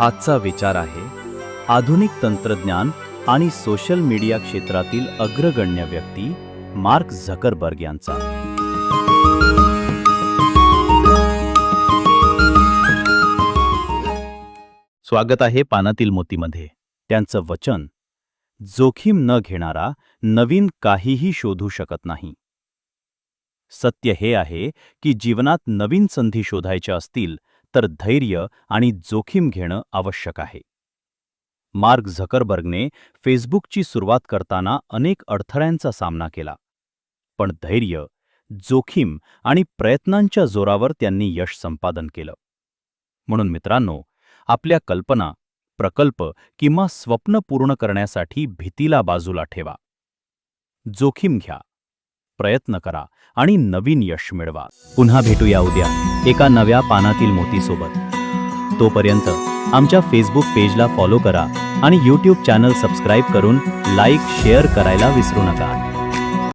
आजचा विचार आहे आधुनिक तंत्रज्ञान आणि सोशल मीडिया क्षेत्रातील अग्रगण्य व्यक्ती मार्क झकरबर्ग यांचा. स्वागत आहे पानातील मोतीमध्ये. त्यांचं वचन जोखीम न घेणारा नवीन काहीही शोधू शकत नाही. सत्य हे आहे की जीवनात नवीन संधी शोधायच्या असतील तर धैर्य आणि जोखीम घेणं आवश्यक आहे. मार्क झकरबर्गने फेसबुकची सुरुवात करताना अनेक अडथळ्यांचा सामना केला. पण धैर्य जोखीम आणि प्रयत्नांच्या जोरावर त्यांनी यश संपादन केलं. म्हणून मित्रांनो आपल्या कल्पना प्रकल्प किंवा स्वप्न पूर्ण करण्यासाठी भीतीला बाजूला ठेवा. जोखीम घ्या. प्रयत्न करा आणि नवीन यश मिळवा. पुन्हा भेटूया उद्या एका नव्या पानातील मोतीसोबत. तोपर्यंत आमच्या फेसबुक पेजला फॉलो करा आणि यूट्यूब चॅनल सबस्क्राईब करून लाईक शेअर करायला विसरू नका.